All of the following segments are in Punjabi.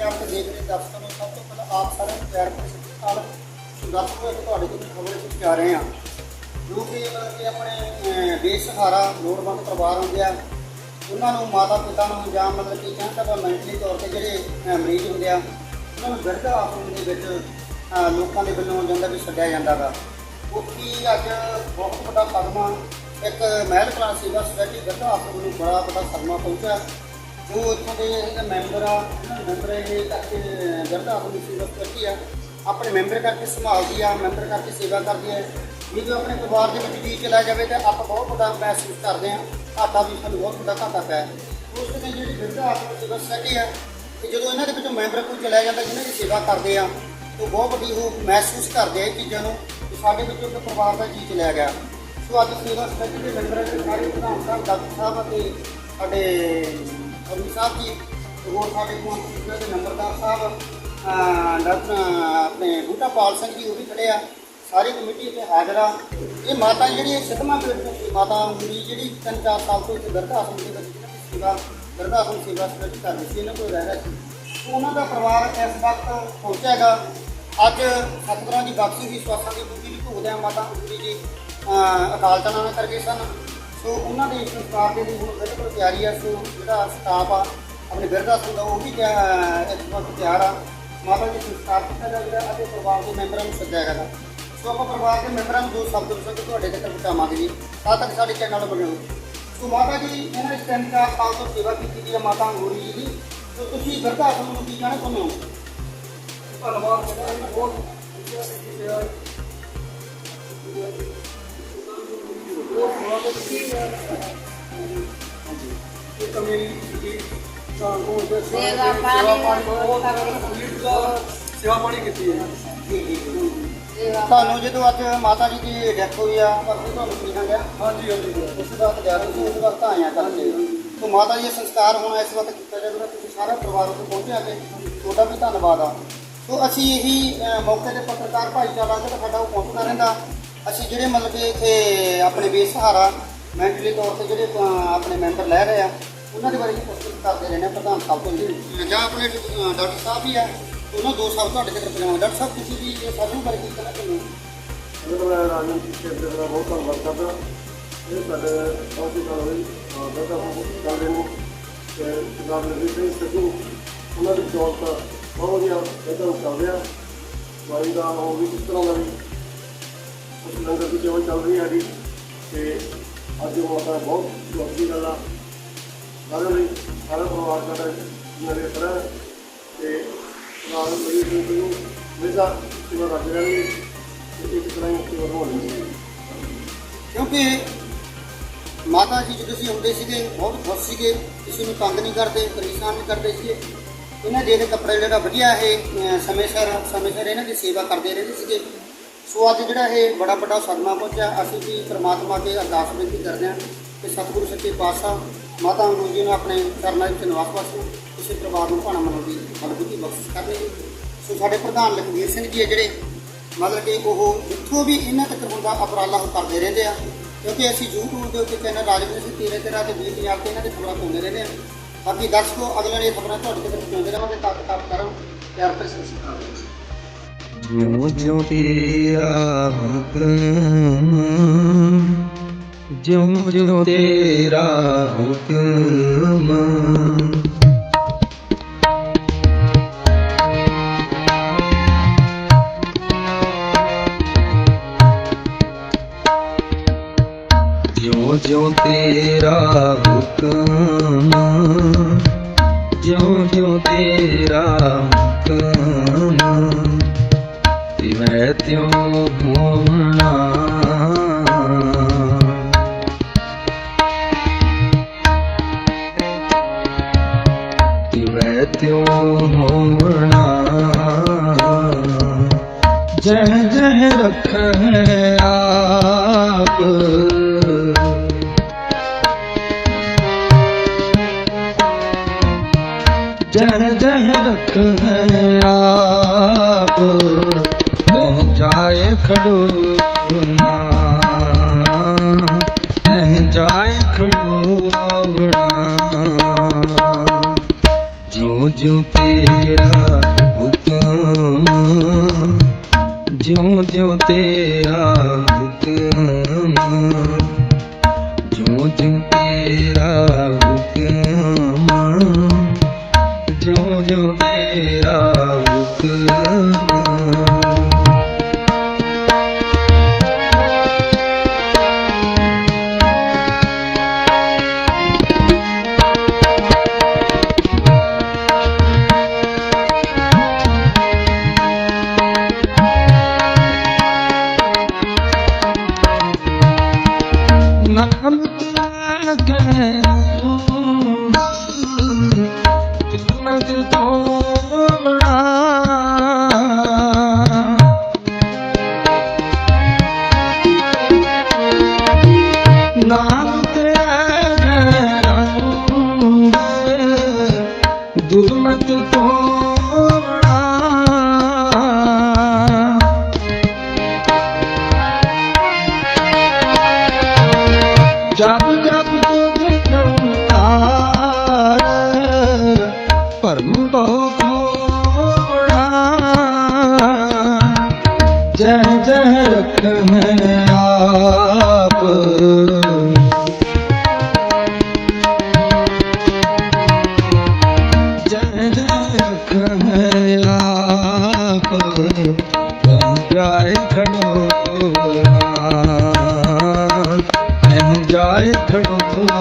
ਆਪ ਸਾਰਿਆਂ ਨੂੰ ਪਿਆਰ ਭਰੀ ਸਤਿ ਸ਼੍ਰੀ ਅਕਾਲ। ਦਰਸ਼ਕੋ ਇੱਕ ਤੁਹਾਡੇ ਕੋਲ ਖਬਰ ਅਸੀਂ ਜਾ ਰਹੇ ਹਾਂ। ਜੋ ਕਿ ਮਤਲਬ ਕਿ ਆਪਣੇ ਬੇਸਹਾਰਾ ਲੋੜਵੰਦ ਪਰਿਵਾਰ ਹੁੰਦੇ ਆ। ਉਹਨਾਂ ਨੂੰ ਮਾਤਾ ਪਿਤਾ ਨੂੰ ਜਾਂ ਮਤਲਬ ਕਿ ਕਹਿੰਦਾ ਵਾ ਮੈਂਟਲੀ ਤੌਰ ਤੇ ਜਿਹੜੇ ਮਰੀਜ਼ ਹੁੰਦੇ ਆ, ਉਹਨਾਂ ਨੂੰ ਬਿਰਧ ਆਸ਼ਰਮ ਦੇ ਵਿੱਚ ਲੋਕਾਂ ਦੇ ਵੱਲੋਂ ਜਾਂਦਾ ਵੀ ਛੱਡਿਆ ਜਾਂਦਾ ਗਾ ਉੱਥੇ ਅੱਜ ਬਹੁਤ ਵੱਡਾ ਸਦਮਾ, ਇੱਕ ਮਹਿਲ ਕਲਾਸ ਸੇਵਾ ਸੁਸਾਇਟੀ ਬਿਰਧ ਆਸ਼ਰਮ ਨੂੰ ਬੜਾ ਵੱਡਾ ਸਦਮਾ ਪਹੁੰਚਿਆ। ਜੋ ਇੱਥੋਂ ਦੇ ਜਿਹੜੇ ਮੈਂਬਰ ਆ ਉਹਨਾਂ ਦੇ ਮੈਂਬਰ ਇਹ ਕਰਕੇ ਬਿਰਧ ਦੀ ਸੇਵਾ ਸੁਸਾਇਟੀ ਆ, ਆਪਣੇ ਮੈਂਬਰ ਕਰਕੇ ਸੰਭਾਲਦੀ ਆ, ਮੈਂਬਰ ਕਰਕੇ ਸੇਵਾ ਕਰਦੀ ਹੈ ਜੇ ਜੋ ਆਪਣੇ ਪਰਿਵਾਰ ਦੇ ਵਿੱਚ ਜੀ ਚਲਾ ਜਾਵੇ ਤਾਂ ਆਪਾਂ ਬਹੁਤ ਵੱਡਾ ਮਹਿਸੂਸ ਕਰਦੇ ਹਾਂ ਘਾਟਾ ਵੀ ਸਾਨੂੰ ਬਹੁਤ ਵੱਡਾ ਘਾਟਾ ਪਿਆ। ਉਸ ਦੇ ਜਿਹੜੀ ਬਿਰਧ ਆਸ਼ਰਮ ਸੇਵਾ ਸੁਸਾਇਟੀ ਆ, ਤੇ ਜਦੋਂ ਇਹਨਾਂ ਦੇ ਵਿੱਚੋਂ ਮੈਂਬਰ ਕੋਈ ਚਲਾ ਜਾਂਦਾ, ਜਿਹਨਾਂ ਦੀ ਸੇਵਾ ਕਰਦੇ ਆ ਉਹ ਬਹੁਤ ਵੱਡੀ ਉਹ ਮਹਿਸੂਸ ਕਰਦੇ ਆ ਇਹ ਚੀਜ਼ਾਂ ਨੂੰ, ਕਿ ਸਾਡੇ ਵਿੱਚੋਂ ਇੱਕ ਪਰਿਵਾਰ ਦਾ ਜੀ ਚਲਿਆ ਗਿਆ। ਸੋ ਅੱਜ ਸੇਵਾ ਸੁਸਾਇਟੀ ਦੇ ਮੈਂਬਰਾਂ ਦੇ ਸਾਰੇ ਪ੍ਰਧਾਨ ਸਾਹਿਬ, ਡਾਕਟਰ ਸਾਹਿਬ ਅਤੇ ਸਾਡੇ ਅਮੀ ਸਾਹਿਬ ਜੀ ਤੇ ਹੋਰ ਸਾਡੇ ਕੋਲ ਦੇ ਨੰਬਰਦਾਰ ਸਾਹਿਬ ਡਾਕਟਰ, ਆਪਣੇ ਬੂਟਾ ਪਾਲ ਸਿੰਘ ਜੀ, ਉਹ ਵੀ ਖੜੇ ਆ। ਸਾਰੀ ਕਮੇਟੀ ਇੱਥੇ ਹਾਜ਼ਰ ਆ। ਇਹ ਮਾਤਾ ਜਿਹੜੀ, ਇਹ ਸਿੱਧਮਾ ਪੇਟ ਤੋਂ ਮਾਤਾ ਹੁੰਦੀ ਜਿਹੜੀ ਤਿੰਨ ਚਾਰ ਸਾਲ ਤੋਂ ਇੱਥੇ ਦਰਦ ਆਸਮ ਦੇ ਵਿੱਚ ਇਹਨਾਂ ਸੇਵਾ ਦਰਦ ਆਸਮ ਸੇਵਾ ਸਟੱਡੀ ਰਹੀ ਸੀ, ਇਹਨਾਂ ਕੋਲ ਰਹਿ ਰਿਹਾ ਸੀ। ਉਹਨਾਂ ਦਾ ਪਰਿਵਾਰ ਇਸ ਵਕਤ ਪਹੁੰਚਿਆ ਹੈਗਾ। ਅੱਜ ਸਤਿਗੁਰਾਂ ਦੀ ਬਖਸ਼ੀ ਦੀ ਸਵਾਸਾਂ ਦੀ ਬੁੱਧੀ ਦੀ ਭੋਗਦਿਆਂ ਮਾਤਾ ਹੁੰਦੀ ਜੀ ਅਕਾਲ ਚਲਾਣਾ ਨਾਲ ਕਰ ਗਏ ਸਨ। ਸੋ ਉਹਨਾਂ ਦੇ ਸੰਸਕਾਰ ਦੇ ਲਈ ਹੁਣ ਬਿਲਕੁਲ ਤਿਆਰੀ ਆ, ਸੋ ਜਿਹੜਾ ਸਟਾਫ ਆ, ਆਪਣੇ ਬਿਰਧ ਆਸਮ ਦਾ, ਉਹ ਵੀ ਤਿਆ- ਇਸ ਵਕਤ ਤਿਆਰ ਆ। ਮਾਤਾ ਜੀ ਸੰਸਕਾਰ ਕੀਤਾ ਜਾਵੇਗਾ ਅਤੇ ਪਰਿਵਾਰ ਦੇ ਮੈਂਬਰਾਂ ਨੂੰ ਸੱਦਿਆ ਜਾਏਗਾ ਸੋ ਆਪਾਂ ਪਰਿਵਾਰ ਦੇ ਮੈਂਬਰਾਂ ਨੂੰ ਦੋ ਸ਼ਬਦ ਦੱਸਾਂਗੇ ਤੁਹਾਡੇ ਤੱਕ ਪਹੁੰਚਾਵਾਂਗੇ ਜੀ। ਤਦ ਤੱਕ ਸਾਡੇ ਚੈਨਲ ਬਣਿਓ ਸੋ ਮਾਤਾ ਜੀ, ਇਹਨਾਂ ਨੇ ਟਾਈਮ ਚਾਰ ਸਾਲ ਤੋਂ ਸੇਵਾ ਕੀਤੀ ਦੀ ਹੈ ਮਾਤਾ ਅੰਗੂਰੀ ਜੀ ਦੀ। ਸੋ ਤੁਸੀਂ ਬਿਰਧ ਆਸਮ ਨੂੰ ਕੀ ਕਹਿਣਾ ਚਾਹੁੰਦੇ ਹੋ? ਧੰਨਵਾਦ ਜਿਹੜਾ ਇਹ ਬਹੁਤ ਤੇ ਕੀ ਹੈ ਇਹ ਕਮੀ ਦੀ ਤਾਂ ਉਹ ਦੇ ਸੇਵਾ ਪਾਣੀ ਬਹੁਤ ਕੰਪਲੀਟ ਦਾ ਸੇਵਾ ਪਾਣੀ ਕੀਤੀ ਹੈ ਜੀ ਜੀ ਜੀ ਤੁਹਾਨੂੰ ਜਦੋਂ ਅੱਜ ਮਾਤਾ ਜੀ ਦੀ ਡੈਥ ਹੋਈ ਆ ਪਰਸੋਂ ਤੁਹਾਨੂੰ ਮਿਲਿਆ ਗਿਆ? ਹਾਂਜੀ ਹਾਂਜੀ। ਉਸ ਵਕਤ ਗਿਆ ਤੁਸੀਂ ਉਸ ਵਕਤ ਆਇਆ ਕਰਕੇ ਤੋ ਮਾਤਾ ਜੀ ਦਾ ਸੰਸਕਾਰ ਹੁਣ ਇਸ ਵਕਤ ਕੀਤਾ ਜਾਵੇਗਾ ਤੁਸੀਂ ਸਾਰਾ ਪਰਿਵਾਰ ਉੱਥੇ ਪਹੁੰਚਿਆ ਕੇ ਤੁਹਾਡਾ ਵੀ ਧੰਨਵਾਦ ਆ। ਸੋ ਅਸੀਂ ਇਹੀ ਮੌਕੇ ਤੇ ਪੱਤਰਕਾਰ ਭਾਈਚਾਰਾ ਜਿਹੜਾ ਸਾਡਾ ਉਹ ਪਹੁੰਚਦਾ ਰਹਿੰਦਾ। ਅਸੀਂ ਜਿਹੜੇ ਮਤਲਬ ਕਿ ਇੱਥੇ ਆਪਣੇ ਬੇਸਹਾਰਾ ਮੈਂਟਲੀ ਤੌਰ ਤੇ ਜਿਹੜੇ ਅਹ, ਆਪਣੇ ਮੈਂਬਰ ਲੈ ਰਹੇ ਆ ਉਹਨਾਂ ਦੇ ਬਾਰੇ ਵੀ ਪੁੱਛਗਿੱਛ ਕਰਦੇ ਰਹਿੰਦੇ ਆ ਪ੍ਰਧਾਨ ਸਾਹਿਬ ਤੋਂ ਜੀ। ਜਾਂ ਆਪਣੇ ਅਹ, ਡਾਕਟਰ ਸਾਹਿਬ ਵੀ ਆ ਉਹਨਾਂ ਦੋ ਸਾਹਿਬ ਤੁਹਾਡੇ ਤੱਕ ਪਹੁੰਚਾਵਾਂਗੇ ਡਾਕਟਰ ਸਾਹਿਬ ਤੁਸੀਂ ਵੀ ਇਹ ਸਾਰਿਆਂ ਬਾਰੇ ਕੀ ਕਹਿਣਾ ਚਾਹੁੰਦੇ ਹੋ? ਜਦੋਂ ਮੈਂ ਰਾਜਨੀਤੀ ਖੇਤਰ ਦਾ ਬਹੁਤ ਧੰਨਵਾਦ ਕਰਦਾ। ਇਹ ਸਾਡੇ ਬਹੁਤ ਹੀ ਹੋਈ ਬੇਟਾ ਬਹੁਤ ਚੱਲਦੇ ਨੇ। ਤੇ ਸਰਦਾਰ ਨਵੀਨ ਸਿੰਘ ਸਿੱਧੂ ਉਹਨਾਂ ਦੀ ਜੋਬ ਬਹੁਤ ਵਧੀਆ ਬੇਟਾ ਚੱਲ ਰਿਹਾ। ਵਾਈ ਦਾ ਉਹ ਵੀ ਕਿਸ ਤਰ੍ਹਾਂ ਦਾ ਵੀ ਉਸ ਲੰਗਰ ਦੀ ਸੇਵਾ ਚੱਲ ਰਹੀ ਹੈ ਜੀ। ਤੇ ਅੱਜ ਉਹ ਆਪਣਾ ਬਹੁਤ ਜੋਗੀ ਗੱਲ ਆ। ਸਾਰੇ ਲਈ, ਸਾਰਾ ਪਰਿਵਾਰ ਸਾਡਾ ਮੇਰੇ ਤਰ੍ਹਾਂ ਤੇ ਨਾਲ ਬੜੀ ਬੜੀ ਨੂੰ ਮੇਰਾ ਸੇਵਾ ਰੱਜ ਰਹੀ ਤੇ ਇੱਕ ਤਰ੍ਹਾਂ ਹੀ ਸੇਵਾ ਹੋਣੀ ਹੈ। ਕਿਉਂਕਿ ਮਾਤਾ ਜੀ ਜਦੋਂ ਅਸੀਂ ਹੁੰਦੇ ਸੀਗੇ, ਬਹੁਤ ਖੁਸ਼ ਸੀਗੇ, ਕਿਸੇ ਨੂੰ ਤੰਗ ਨਹੀਂ ਕਰਦੇ, ਪਰੇਸ਼ਾਨ ਨਹੀਂ ਕਰਦੇ ਸੀਗੇ। ਇਹਨਾਂ ਦੇ ਇਹਦੇ ਕੱਪੜੇ ਜਿਹੜਾ ਵਧੀਆ ਇਹ ਸਮੇਂ ਸਿਰ ਸਮੇਂ ਸਿਰ ਇਹਨਾਂ ਦੀ ਸੇਵਾ ਕਰਦੇ ਰਹਿੰਦੇ ਸੀਗੇ। ਸੋ ਅੱਜ ਜਿਹੜਾ ਇਹ ਬੜਾ ਵੱਡਾ ਸਦਮਾ ਪਹੁੰਚਿਆ, ਅਸੀਂ ਵੀ ਪ੍ਰਮਾਤਮਾ ਅੱਗੇ ਅਰਦਾਸ ਬੇਨਤੀ ਕਰਦੇ ਹਾਂ ਕਿ ਸਤਿਗੁਰੂ ਸੱਚੇ ਪਾਤਸ਼ਾਹ ਮਾਤਾ ਅੰਗੂਰ ਜੀ ਨੂੰ ਆਪਣੇ ਚਰਨਾਂ ਵਿੱਚ ਨਿਵਾਸ ਬਖਸ਼ੋ ਕਿਸੇ ਪਰਿਵਾਰ ਨੂੰ ਭਾਣਾ ਮਨਾਉਣ ਦੀ ਬਲਬੁੱਧੀ ਬਖਸ਼ਿਸ਼ ਕਰਨੀ। ਸੋ ਸਾਡੇ ਪ੍ਰਧਾਨ ਲਖਵੀਰ ਸਿੰਘ ਜੀ ਹੈ ਜਿਹੜੇ, ਮਤਲਬ ਕਿ ਉਹ ਜਿੱਥੋਂ ਵੀ ਇਹਨਾਂ ਤੱਕ ਹੁੰਦਾ ਅਪਰਾਲਾ ਉਹ ਕਰਦੇ ਰਹਿੰਦੇ ਆ। ਕਿਉਂਕਿ ਅਸੀਂ YouTube ਦੇ ਉੱਤੇ ਚੈਨਲ ਰਾਜਵੀਰ ਸਿੰਘ ਤੇਰੇ ਤੇਰਾ ਤੇ ਵੀਰ ਪੰਜਾਬ ਤੇ ਇਹਨਾਂ ਦੇ ਖਬਰਾਂ ਪਾਉਂਦੇ ਰਹਿੰਦੇ ਆ। ਬਾਕੀ ਦਰਸ਼ਕੋ ਅਗਲੇ ਨੇ ਖਬਰਾਂ ਤੁਹਾਡੇ ਤੱਕ ਪਹੁੰਚਾਉਂਦੇ ਰਹਾਂਗੇ ਤੱਕ ਤੱਕ ਕਰੋ, ਪਿਆਰ ਭਰੀ ਸਤਿ ਸ਼੍ਰੀ ਅਕਾਲ। ਜਿਉਂ ਜਿਉਂ ਤੇਰਾ ਹੁਕਮ, ਜਿਉਂ ਜਿਉਂ ਤੇਰਾ ਹੁਕਮ। ਜਿਉਂ ਜਿਉਂ ਤੇਰਾ ਹੁਕਮ, ਜਿਉਂ ਜਿਉਂ ਤੇਰਾ ਹੁਕਮ। ਤਿਵੇਂ ਤਿਉ ਹੋਵਣਾ ਮੈਂ ਤਿਉ ਹੋਣਾ। ਜਹ ਜਹ ਰਖੈ ਆਪ। ਜਹ ਜਹ ਰਖੈ ਆਪ। ਜਾਏ ਖੜੂ ਨਹਿ ਜਾਏ ਖੜੂ ਆਵਣਾ ਜੋ ਜੋ ਤੇਰਾ ਹੁਕਮ ਜਿਉਂ ਜਿਉਂ ਤੇਰਾ ਹੁਕਮ। ਦੁਰਮਤ ਤੋੜਾ ਜਪ ਜਪ ਜੈ ਜੈ ਰਖ ਮੈਂ ਆਪ ਜੈ ਜੈ ਰਖ ਆਪ ਗੰਗਾਏ ਖੜੋਣਾ ਮੈਂ ਜਾਏ ਖੜੋਣਾ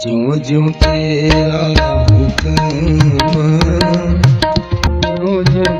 ਜਿਉ ਜਿਉ ਤੇਰਾ ਹੁਕਮ